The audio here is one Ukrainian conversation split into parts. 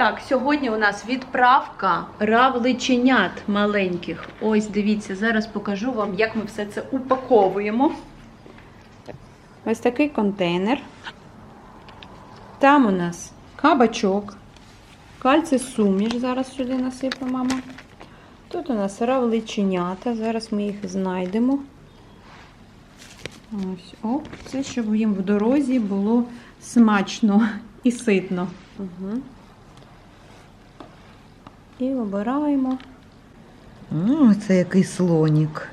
Так, сьогодні у нас відправка равличенят маленьких. Ось дивіться, зараз покажу вам, як ми все це упаковуємо. Ось такий контейнер. Там у нас кабачок, кальций суміш. Зараз сюди насиплю, мама. Тут у нас равличенята. Зараз ми їх знайдемо. Ось, оп, це щоб їм в дорозі було смачно і ситно. Угу. І обираємо Ну, це який слонік.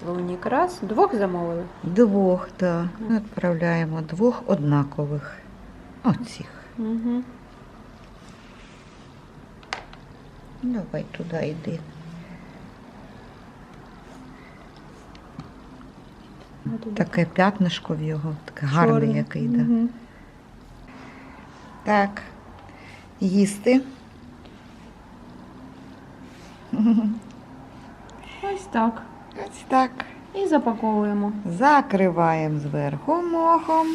слонік раз. Двох замовили. Двох, так. Ми відправляємо двох однакових. Оцих. Угу. Давай туди йди. Таке п'ятнишко в його, таке гарний який, да. Угу. Так. Їсти. Ось так. Ось так. І запаковуємо. Закриваємо зверху мохом.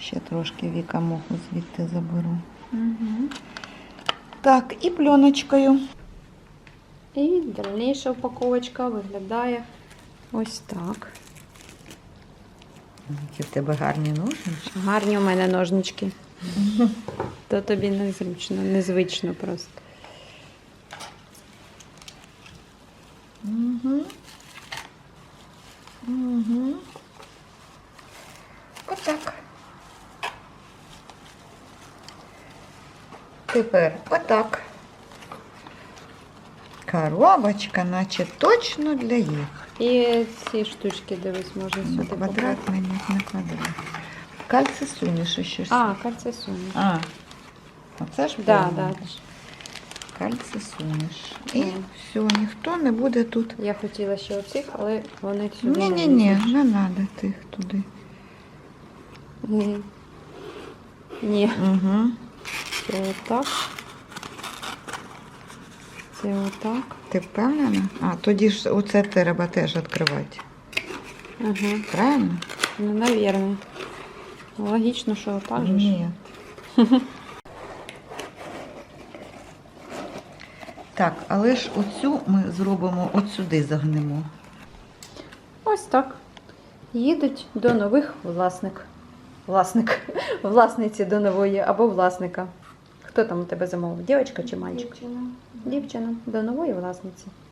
Ще трошки віка моху звідти заберу. Угу. Так, і пленочкою. І дальніша упаковочка виглядає ось так. Які в тебе гарні ножнички. Гарні у мене ножнички. То тобі незручно, незвично просто. Угу. Угу. Отак. Тепер отак. Коробочка, наче точно для їх. І ці штучки, дивись, можна сюди квадрат мені не квадрат. Кальций суміш ще. ж. А, кальций суміш. а. Оце ж Да, да. Кальций суміш. І все, ніхто не буде тут. Я хотіла ще оцих, але вони сюди Ні-ні, ні, не треба тих туди. Ні. Ні. Угу. Це отак. Це отак. Ти впевнена? А, тоді ж оце треба теж відкривати. Ага. Правильно? Ну, навірно. Логічно, що отак же. Ні. Так, але ж оцю ми зробимо от сюди загнемо. Ось так. Їдуть до нових власник. Власник. Власниці до нової або власника. Хто там у тебе замовив? Дівчинка чи мальчик? Дівчина. До нової власниці.